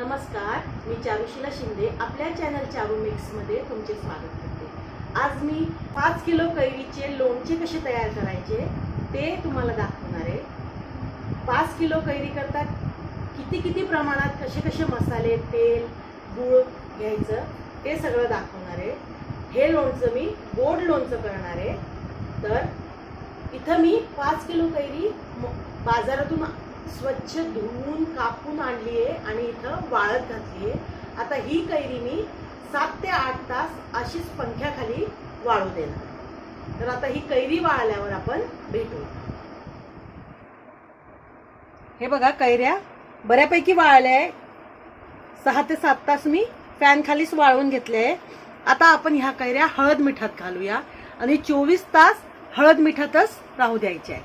नमस्कार मी चारुशिला शिंदे आपल्या चॅनल चारू मिक्समध्ये तुमचे स्वागत करते. आज मी पाच किलो कैरीचे लोणचे कसे तयार करायचे ते तुम्हाला दाखवणार आहे. पाच किलो कैरी करता किती किती प्रमाणात कसे कसे मसाले तेल गूळ घ्यायचं ते सगळं दाखवणार आहे. हे लोणचं मी गोड लोणचं करणार आहे. तर इथं मी पाच किलो कैरी बाजारातून स्वच्छ धुवून कापून आणली आहे आणि इथं वाळत घातली आहे आता ही कैरी मी सात ते आठ तास अशीच पंख्याखाली वाळू देणार. तर आता ही कैरी वाळल्यावर आपण भेटू. हे बघा कैऱ्या बऱ्यापैकी वाळल्या आहे सहा ते सात तास मी फॅन खालीच वाळवून घेतले आहे आता आपण ह्या कैऱ्या हळद मिठात घालूया आणि चोवीस तास हळद मिठातच राहू द्यायचे आहे.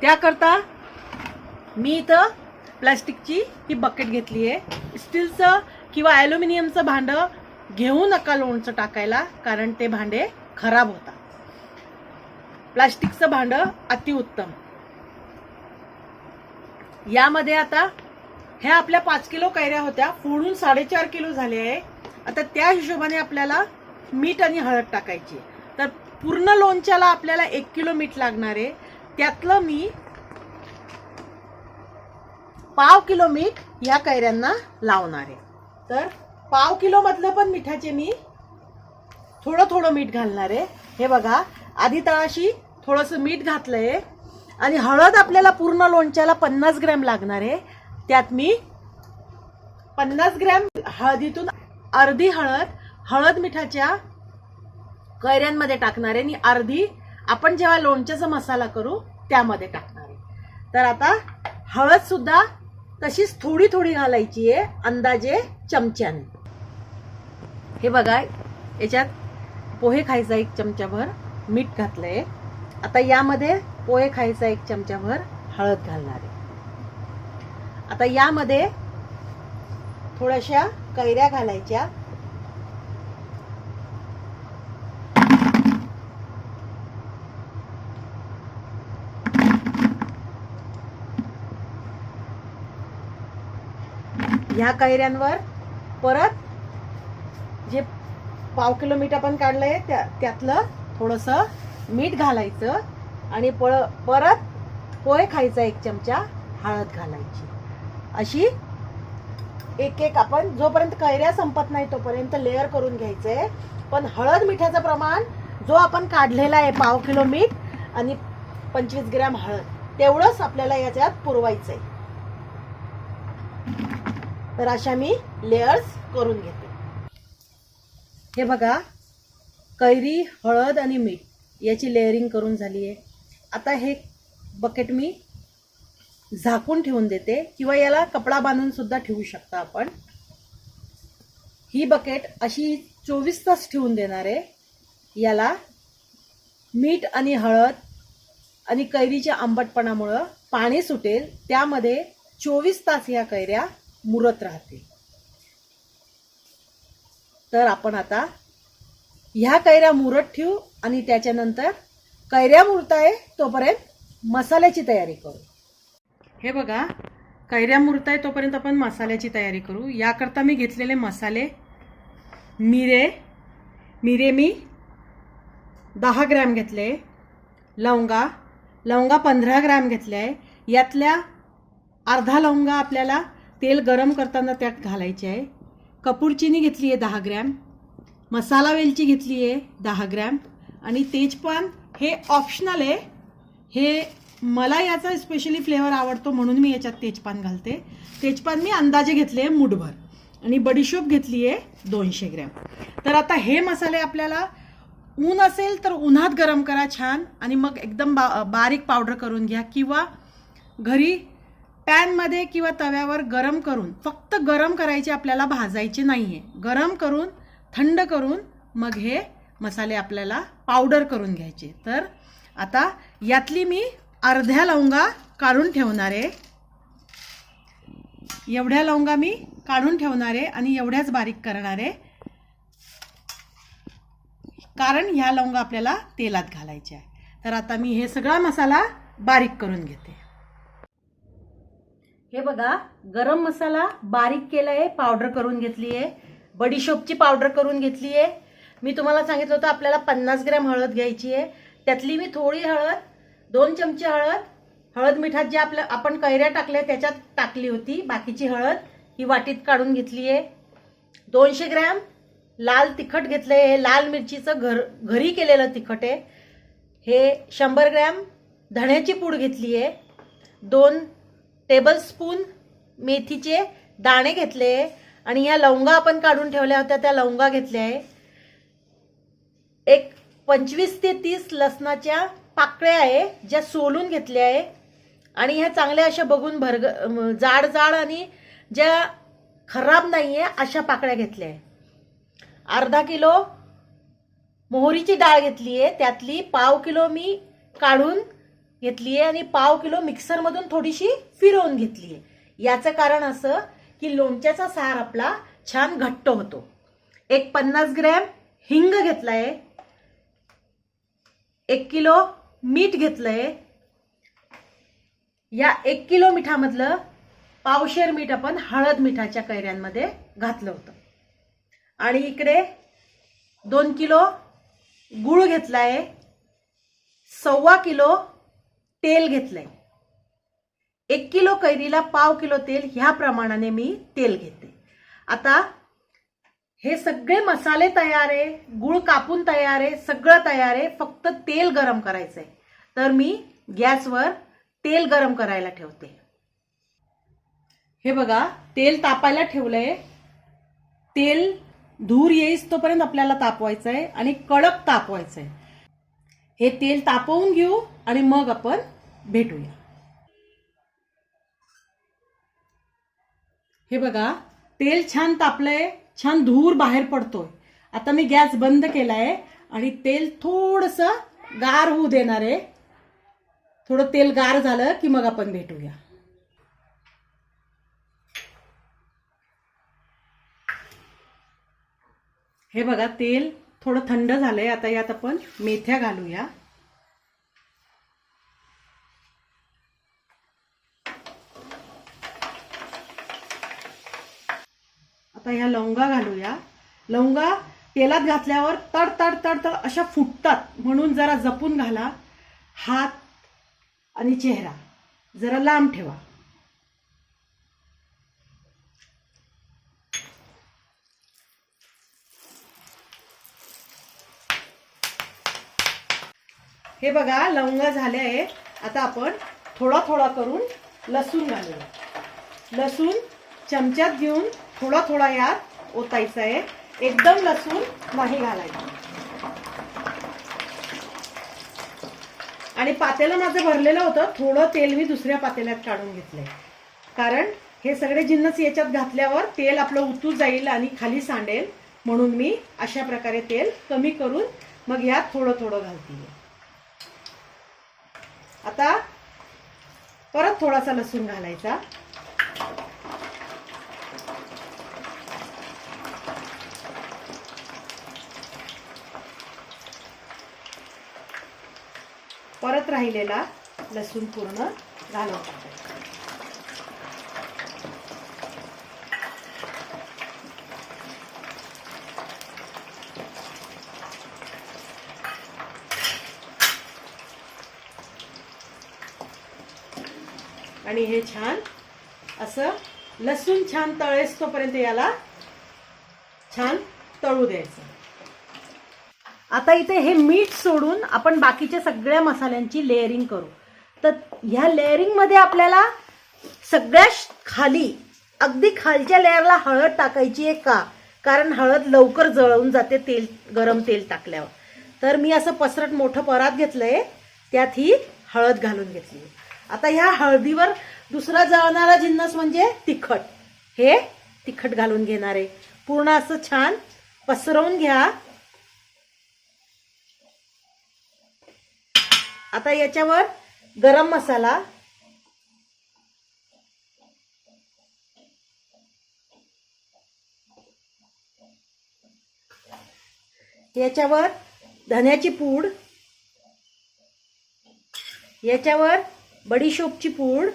त्याकरता मी इथं प्लास्टिकची ही बकेट घेतली आहे. स्टीलचं किंवा ॲल्युमिनियमचं भांडं घेऊ नका लोणचं टाकायला कारण ते भांडे खराब होतात. प्लास्टिकचं भांडं अतिउत्तम. यामध्ये आता ह्या आपल्या पाच किलो कैऱ्या होत्या फोडून साडेचार किलो झाले आहे. आता त्या हिशोबाने आपल्याला मीठ आणि हळद टाकायची तर पूर्ण लोणच्याला आपल्याला एक किलो मीठ लागणार आहे. त्यातलं मी पाव किलो मीठ या कैऱ्यांना लावणार आहे. तर पाव किलो मधलं पण मिठाचे मी थोडं थोडं मीठ घालणार आहे. हे बघा आधी तळाशी थोडंसं मीठ घातलंय आणि हळद आपल्याला पूर्ण लोणच्याला पन्नास ग्रॅम लागणार आहे. त्यात मी पन्नास ग्रॅम हळदीतून अर्धी हळद हळद मिठाच्या कैऱ्यांमध्ये टाकणार आहे आणि अर्धी आपण जेव्हा लोणच्याचा मसाला करू त्यामध्ये टाकणार आहे. तर आता हळद सुद्धा तशीच थोडी थोडी घालायची आहे अंदाजे चमच्याने. हे बघा याच्यात पोहे खायचा एक चमचाभर मीठ घातलंय. आता यामध्ये पोहे खायचा एक चमचाभर हळद घालणार आहे. आता यामध्ये थोड्याशा कैऱ्या घालायच्या. ह्या कैऱ्यांवर परत जे पाव किलो मीठ आपण आहे त्या त्यातलं थोडंसं मीठ घालायचं आणि पळ परत पोहे खायचा एक चमचा हळद घालायची. अशी एक एक आपण जोपर्यंत कैऱ्या संपत नाही तोपर्यंत लेअर करून घ्यायचं. आहे पण हळद मिठाचं प्रमाण जो आपण काढलेला आहे पाव किलो मीठ आणि पंचवीस ग्रॅम हळद तेवढंच आपल्याला याच्यात पुरवायचं आहे तर अशा मी लेअर्स करून घेते. हे बघा कैरी हळद आणि मीठ याची लेअरिंग करून झाली आहे. आता हे बकेट मी झाकून ठेवून देते किंवा याला कपडा बांधून सुद्धा ठेवू शकता आपण. ही बकेट अशी चोवीस तास ठेवून देणार आहे. याला मीठ आणि हळद आणि कैरीच्या आंबटपणामुळं पाणी सुटेल. त्यामध्ये चोवीस तास या कैऱ्या मुरत राहते. तर आपण आता ह्या कैऱ्या मुरत ठेवू आणि त्याच्यानंतर कैऱ्या मुरताय तोपर्यंत मसाल्याची तयारी करू. हे बघा कैऱ्या मुरताय तोपर्यंत आपण मसाल्याची तयारी करू. याकरता मी घेतलेले मसाले मिरे मिरे मी दहा ग्रॅम घेतले लवंगा लवंगा पंधरा ग्रॅम घेतले आहे यातल्या अर्धा लवंगा आपल्याला तेल गरम करताना त्यात घालायचे आहे. कपूरचिनी घेतली आहे दहा ग्रॅम. मसाला वेलची घेतली आहे दहा ग्रॅम. आणि तेजपान हे ऑप्शनल आहे. हे मला याचा स्पेशली फ्लेवर आवडतो म्हणून मी याच्यात तेजपान घालते. तेजपान मी अंदाजे घेतले आहे मुठभर. आणि बडीशोप घेतली आहे दोनशे ग्रॅम. तर आता हे मसाले आपल्याला ऊन असेल तर उन्हात गरम करा छान. आणि मग एकदम बा बारीक पावडर करून घ्या किंवा घरी पॅनमध्ये किंवा तव्यावर गरम करून फक्त गरम करायचे आपल्याला भाजायचे नाही आहे गरम करून थंड करून मग हे मसाले आपल्याला पावडर करून घ्यायचे. तर आता यातली मी अर्ध्या लवंगा काढून ठेवणार आहे. एवढ्या लवंगा मी काढून ठेवणार आहे आणि एवढ्याच बारीक करणार आहे. कारण ह्या लवंगा आपल्याला तेलात घालायच्या आहे तर आता मी हे सगळा मसाला बारीक करून घेते. हे बघा गरम मसाला बारीक केला आहे पावडर करून घेतली आहे बडीशोपची पावडर करून घेतली आहे मी तुम्हाला सांगितलं होतं आपल्याला पन्नास ग्रॅम हळद घ्यायची आहे त्यातली मी थोडी हळद दोन चमचे हळद. हळद मिठात जे आपल्या आपण कैऱ्या टाकल्या त्याच्यात टाकली होती. बाकीची हळद ही वाटीत काढून घेतली आहे दोनशे ग्रॅम लाल तिखट घेतलं हे लाल मिरचीचं घर घरी केलेलं तिखट आहे. हे शंभर ग्रॅम धण्याची पूड घेतली आहे दोन टेबलस्पून मेथीचे दाणे घेतले आणि ह्या लवंगा आपण काढून ठेवल्या होत्या त्या लवंगा घेतल्या आहे. एक पंचवीस ते तीस लसणाच्या पाकळ्या आहे ज्या सोलून घेतल्या आहे. आणि ह्या चांगल्या अशा बघून भरग जाड जाड आणि ज्या खराब नाही आहे अशा पाकळ्या घेतल्या आहे. अर्धा किलो मोहरीची डाळ घेतली आहे त्यातली पाव किलो मी काढून घेतली आहे आणि पाव किलो मिक्सरमधून थोडीशी फिरवून घेतली आहे याचं कारण असं की लोणच्याचा सार आपला छान घट्ट होतो. एक पन्नास ग्रॅम हिंग घेतलाय. एक किलो मीठ घेतलंय. या एक किलो मिठामधलं पावशेर मीठ आपण हळद मिठाच्या कैऱ्यांमध्ये घातलं होतं. आणि इकडे दोन किलो गूळ घेतलाय. सव्वा किलो तेल घेतलंय. एक किलो कैरीला पाव किलो तेल ह्या प्रमाणाने मी तेल घेते. आता हे सगळे मसाले तयार आहे गुळ कापून तयार आहे सगळं तयार आहे फक्त तेल गरम करायचंय. तर मी गॅसवर तेल गरम करायला ठेवते. हे बघा तेल तापायला ठेवलंय. तेल धूर येईस तोपर्यंत आपल्याला तापवायचं आहे आणि कडक तापवायचं आहे हे तेल तापवून घेऊ आणि मग आपण भेटूया. हे बघा तेल छान तापलंय छान धूर बाहेर पडतोय. आता मी गॅस बंद केलाय आणि तेल थोडस गार होऊ देणार आहे. थोडं तेल गार झालं की मग आपण भेटूया. हे बघा तेल थोडं थंड झालंय आता यात आपण मेथ्या घालूया. आता ह्या लवंगा घालूया. लवंगा तेलात घातल्यावर तड तड तड तड अशा फुटतात म्हणून जरा जपून घाला. हात आणि चेहरा. जरा लांब ठेवा. हे बघा लवंगा झाले आहेत. आता आपण थोडा थोडा करून लसूण घालूया. लसूण चमच्यात घेऊन थोडा थोडा यात ओतायचा आहे. एकदम लसूण नाही घालायचं. आणि पातेलं माझं भरलेलं होतं. थोडं तेल मी दुसऱ्या पातेल्यात काढून घेतलंय. कारण हे सगळे जिन्नस याच्यात घातल्यावर तेल आपलं उतू जाईल आणि खाली सांडेल. म्हणून मी अशा प्रकारे तेल कमी करून मग यात थोडं थोडं घालते आता परत थोडासा लसूण घालायचा. परत राहिलेला लसूण पूर्ण घालून आणि हे छान असं लसूण छान तळेस तोपर्यंत याला छान तळू द्यायचं. आता इथे हे मीठ सोडून आपण बाकीच्या सगळ्या मसाल्यांची लेअरिंग करू. तर ह्या लेअरिंगमध्ये आपल्याला सगळ्या खाली अगदी खालच्या लेअरला हळद टाकायची आहे का? कारण हळद लवकर जळून जाते तेल गरम तेल टाकल्यावर. तर मी असं पसरट मोठं परात घेतलंय त्यात ही हळद घालून घेतली. आता ह्या हळदीवर दुसरा जळणारा जिन्नस म्हणजे तिखट. हे तिखट घालून घेणार आहे. पूर्ण असं छान पसरवून घ्या. आता याच्यावर गरम मसाला. याच्यावर धन्याची पूड. याच्यावर बडीशोपची पूड.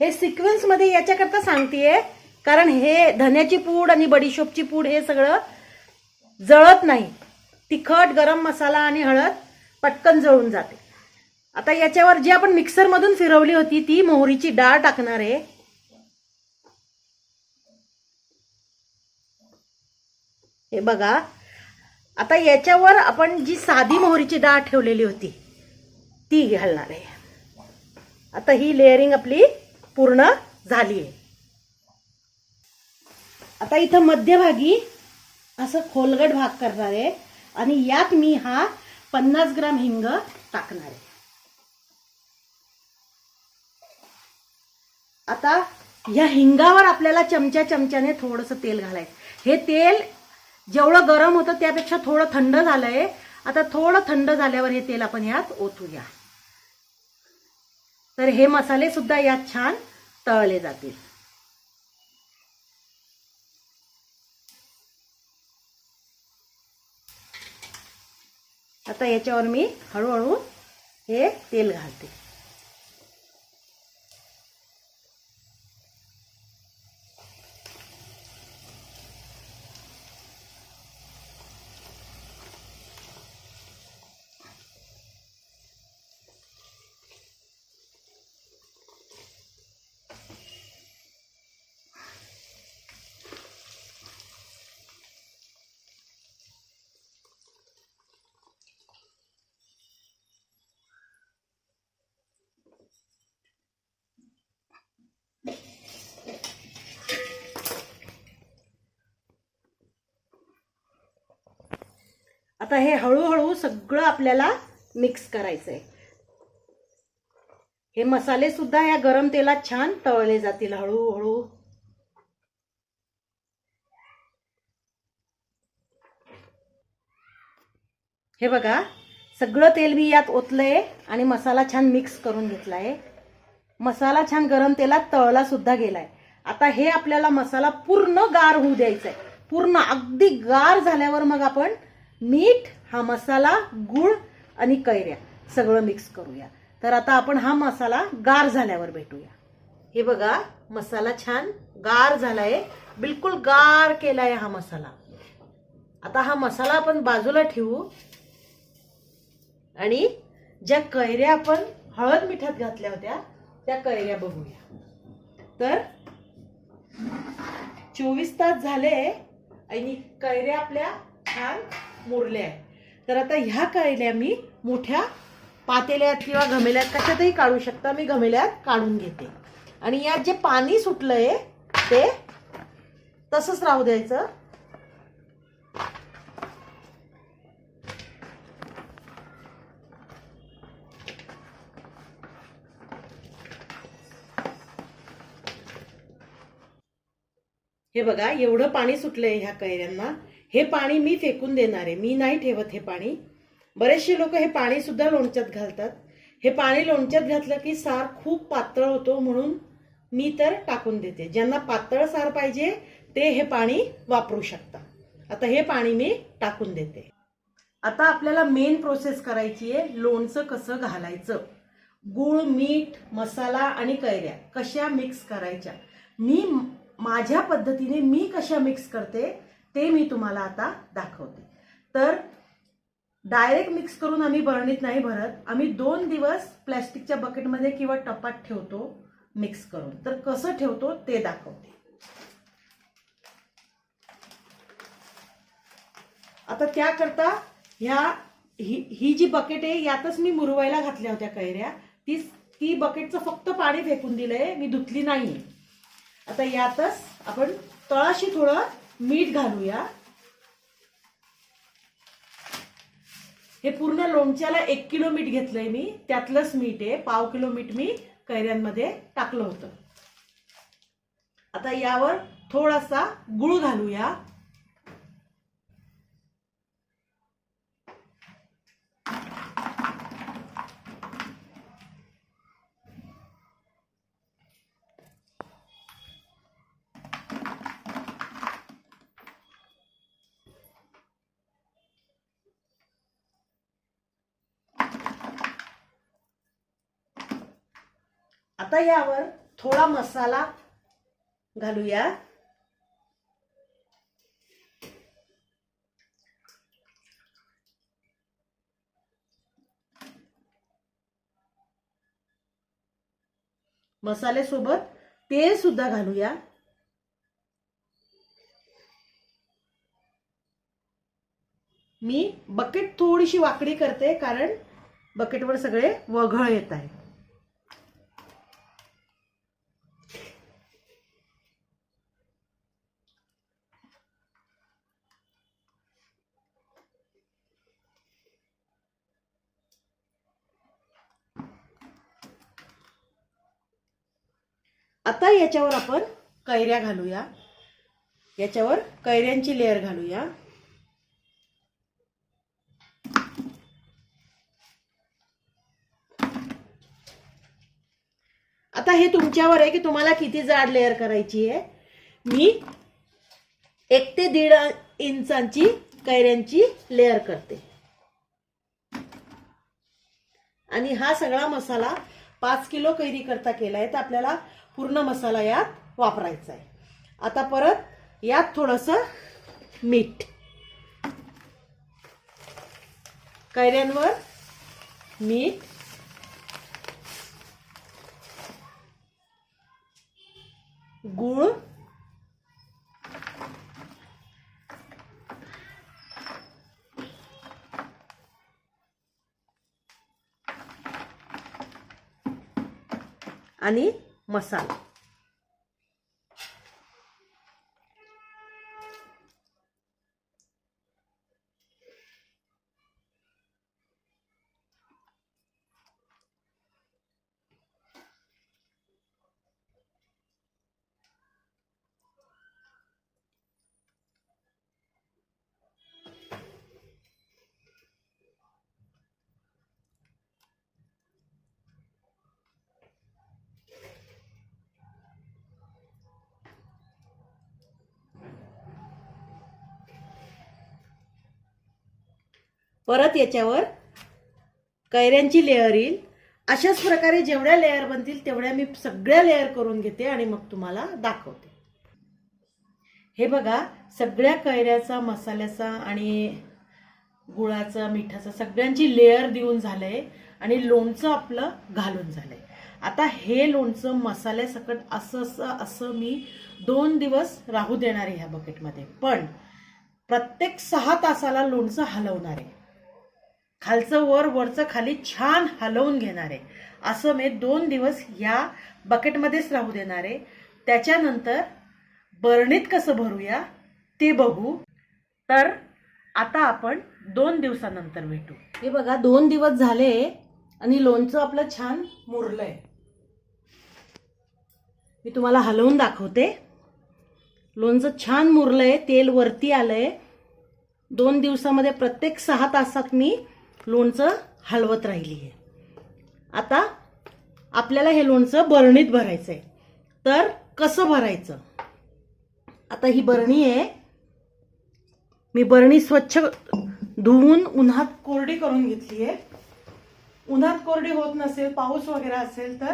हे सिक्वेन्समध्ये याच्याकरता सांगतेय कारण हे धन्याची पूड आणि बडीशोपची पूड हे सगळं जळत नाही. तिखट गरम मसाला आणि हळद पटकन जळून जाते. आता याच्यावर जी आपण मिक्सर मधून फिरवली होती ती मोहरीची डाळ टाकणार आहे. हे बघा. आता याच्यावर आपण जी साधी मोहरीची डाळ ठेवलेली होती ती घालणार आहे. आता ही लेअरिंग आपली पूर्ण झाली आहे. आता इथं मध्यभागी असं खोलगट भाग करणार आहे आणि यात मी हा पन्नास ग्राम हिंग टाकणार आहे. आता या हिंगावर आपल्याला चमच्या चमच्याने थोडंसं तेल घालायचं. हे तेल जेवढं गरम होतं त्यापेक्षा थोडं थंड झालंय. आता थोडं थंड झाल्यावर हे तेल आपण यात ओतूया. तर हे मसाले सुद्धा यात छान तळले जातील. आता याच्यावर मी हळूहळू हे तेल घालते. आता हे हळूहळू सगळं आपल्याला मिक्स करायचंय. हे मसाले सुद्धा या गरम तेलात छान तळले जातील हळूहळू. हे बघा सगळं तेल मी यात ओतलंय आणि मसाला छान मिक्स करून घेतलाय. मसाला छान गरम तेलात तळला सुद्धा गेलाय. आता हे आपल्याला मसाला पूर्ण गार होऊ द्यायचा आहे पूर्ण अगदी गार झाल्यावर मग आपण मीठ हा मसाला गुळ आणि कैऱ्या सगळं मिक्स करूया. तर आता आपण हा मसाला गार झाल्यावर भेटूया. हे बघा मसाला छान गार झालाय. बिलकुल गार केलाय हा मसाला. आता हा मसाला आपण बाजूला ठेवू. आणि ज्या कैऱ्या आपण हळद मिठात घातल्या होत्या त्या कैऱ्या बघूया. तर चोवीस तास झाले आणि कैऱ्या आपल्या छान मुरल्या आहेत. तर आता ह्या कैऱ्या मी मोठ्या पातेल्यात किंवा घमेल्यात कशातही काढू शकता मी घमेल्यात काढून घेते. आणि यात जे पाणी सुटलंय ते तसंच राहू द्यायचं. हे बघा एवढं पाणी सुटलंय ह्या कैऱ्यांना. हे पाणी मी फेकून देणार आहे. मी नाही ठेवत हे पाणी. बरेचसे लोक हे पाणी सुद्धा लोणच्यात घालतात. हे पाणी लोणच्यात घातलं की सार खूप पातळ होतो म्हणून मी तर टाकून देते. ज्यांना पातळ सार पाहिजे ते हे पाणी वापरू शकता आता हे पाणी मी टाकून देते. आता आपल्याला मेन प्रोसेस करायची आहे लोणचं कसं घालायचं? गूळ मीठ मसाला आणि कैऱ्या कशा मिक्स करायच्या? मी माझ्या पद्धतीने मी कशा मिक्स करते? ते मी तुम्हाला आता दाखवते. तर डायरेक्ट मिक्स करून आम्ही बरणीत नाही भरत. आम्ही दोन दिवस प्लॅस्टिकच्या बकेटमध्ये किंवा टपात ठेवतो मिक्स करून. तर कसं ठेवतो ते दाखवते. आता त्याकरता ह्या ही ही जी बकेट आहे यातच मी मुरवायला घातल्या होत्या कैऱ्या. ती ती बकेटचं फक्त पाणी फेकून दिलंय. मी धुतली नाही आता यातच आपण तळाशी थोडं मीठ घालूया. हे पूर्ण लोणच्याला एक किलो मीठ घेतलंय मी. त्यातलंच मीठ आहे. पाव किलो मीठ मी कैऱ्यांमध्ये टाकलं होतं. आता यावर थोडासा गुळ घालूया आता यावर थोडा मसाला घालूया. मसाल्यासोबत तेल सुद्धा घालूया. मी बकेट थोडीशी वाकडी करते कारण बकेटवर सगळे वघळ येत आहे आता याच्यावर आपण कैऱ्या घालूया. याच्यावर कैऱ्यांची लेअर घालूया. आता हे तुमच्यावर आहे की तुम्हाला किती जाड लेअर करायची आहे? मी एक ते दीड इंचांची कैऱ्यांची लेअर करते. आणि हा सगळा मसाला पाच किलो कैरी करता केलाय तर आपल्याला पूर्ण मसाला यात वापरायचा आहे आता परत यात थोडस मीठ. कैऱ्यांवर मीठ. गुळ. आणि मसाला. परत याच्यावर कैऱ्यांची लेअर येईल. अशाच प्रकारे जेवढ्या लेअर बनतील तेवढ्या मी सगळ्या लेअर करून घेते आणि मग तुम्हाला दाखवते. हे बघा सगळ्या कैऱ्याचा मसाल्याचा आणि गुळाचा मिठाचा सगळ्यांची लेअर देऊन झालंय आणि लोणचं आपलं घालून झालंय. आता हे लोणचं मसाल्यासकट असं असं असं मी दोन दिवस राहू देणार आहे ह्या बकेटमध्ये पण प्रत्येक सहा तासाला लोणचं हलवणार आहे. खालचं वर वरचं खाली छान हलवून घेणार. आहे असं मी दोन दिवस ह्या बकेटमध्येच राहू देणार. आहे त्याच्यानंतर बरणीत कसं भरूया ते बघू. तर आता आपण दोन दिवसानंतर भेटू. हे बघा दोन दिवस झाले आणि लोणचं आपलं छान मुरलंय. मी तुम्हाला हलवून दाखवते. लोणचं छान मुरलंय तेल वरती आलंय. दोन दिवसामध्ये प्रत्येक सहा तासात मी लोणचं हलवत राहिली आहे. आता आपल्याला हे लोणचं बरणीत भरायचं आहे तर कसं भरायचं? आता ही बरणी आहे. मी बरणी स्वच्छ धुवून उन्हात कोरडी करून घेतली आहे. उन्हात कोरडी होत नसेल पाऊस वगैरे असेल तर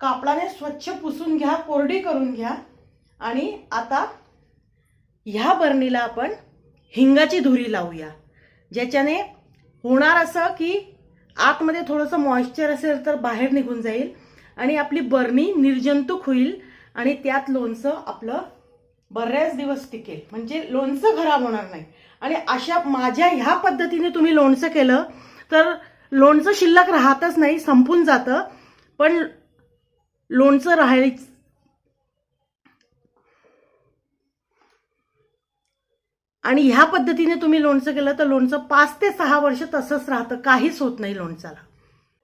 कापडाने स्वच्छ पुसून घ्या कोरडी करून घ्या. आणि आता ह्या बरणीला आपण हिंगाची धुरी लावूया ज्याच्याने होणार असं की आतमध्ये थोडंसं मॉइश्चर असेल तर बाहेर निघून जाईल आणि आपली बरणी निर्जंतुक होईल आणि त्यात लोणचं आपलं बऱ्याच दिवस टिकेल. म्हणजे लोणचं खराब होणार नाही. आणि अशा माझ्या ह्या पद्धतीने तुम्ही लोणचं केलं तर लोणचं शिल्लक राहतच नाही संपून जातं. पण लोणचं राहाय आणि ह्या पद्धतीने तुम्ही लोणचं केलं तर लोणचं पाच ते सहा वर्ष तसंच राहतं. काहीच होत नाही लोणचाला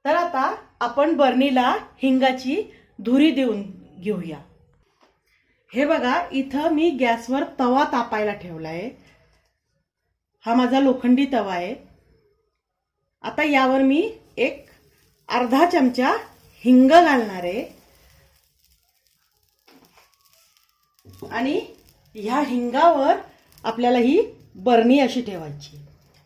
तर आता आपण बर्नीला हिंगाची धुरी देऊन घेऊया. हे बघा इथं मी गॅसवर तवा तापायला ठेवला आहे हा माझा लोखंडी तवा आहे. आता यावर मी एक अर्धा चमचा हिंग घालणार आहे. आणि ह्या हिंगावर आपल्याला ही बरणी अशी ठेवायची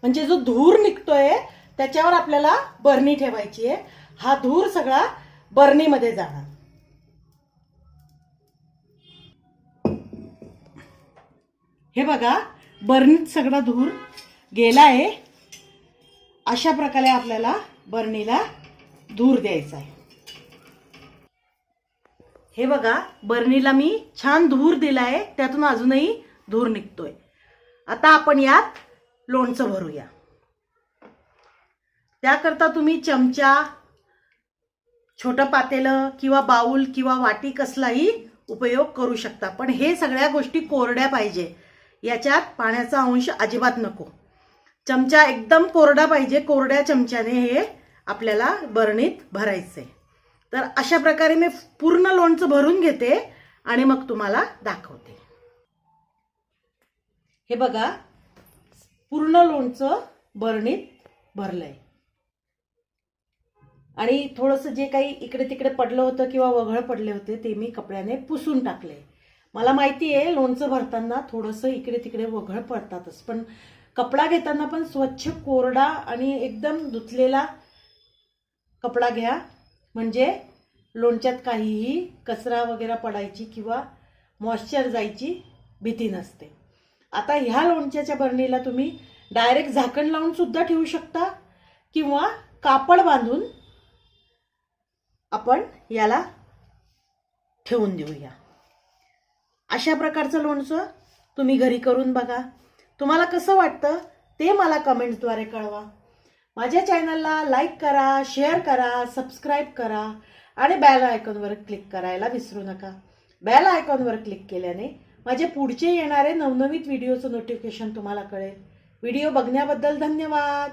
म्हणजे जो धूर निघतोय त्याच्यावर आपल्याला बरणी ठेवायची आहे. हा धूर सगळा बरणीमध्ये जाणार. हे बघा बरणीत सगळा धूर गेला आहे. अशा प्रकारे आपल्याला बरणीला धूर द्यायचा आहे. हे बघा बरणीला मी छान धूर दिला आहे त्यातून अजूनही धूर निघतोय. आता आपण यात लोणचं भरूया. त्याकरता तुम्ही चमचा छोटं पातेलं किंवा बाऊल किंवा वाटी कसलाही उपयोग करू शकता. पण हे सगळ्या गोष्टी कोरड्या पाहिजे. याच्यात पाण्याचा अंश अजिबात नको. चमचा एकदम कोरडा पाहिजे कोरड्या चमच्याने हे आपल्याला बरणीत भरायचे तर अशा प्रकारे मी पूर्ण लोणचं भरून घेते आणि मग तुम्हाला दाखवते. हे बघा पूर्ण लोणचं बरणीत भरलंय. आणि थोडंसं जे काही इकडे तिकडे पडलं होतं किंवा वघळ पडले होते ते मी कपड्याने पुसून टाकले मला माहिती आहे लोणचं भरताना थोडंसं इकडे तिकडे वघळ पडतातच. पण कपडा घेताना पण स्वच्छ कोरडा आणि एकदम धुतलेला कपडा घ्या. म्हणजे लोणच्यात काहीही कचरा वगैरे पडायची किंवा मॉइश्चर जायची भीती नसते. आता ह्या लोणच्याच्या बरणीला तुम्ही डायरेक्ट झाकण लावून सुद्धा ठेवू शकता किंवा कापड बांधून आपण याला ठेवून देऊया. अशा प्रकारचं लोणचं तुम्ही घरी करून बघा. तुम्हाला कसं वाटतं ते मला कमेंट्सद्वारे कळवा. माझ्या चॅनलला लाईक करा शेअर करा सबस्क्राईब करा आणि बॅल आयकॉनवर क्लिक करायला विसरू नका. बॅल आयकॉनवर क्लिक केल्याने माझे पुढचे येणारे नवनवीन व्हिडिओचं नोटिफिकेशन तुम्हाला कळेल. व्हिडिओ बघण्याबद्दल धन्यवाद.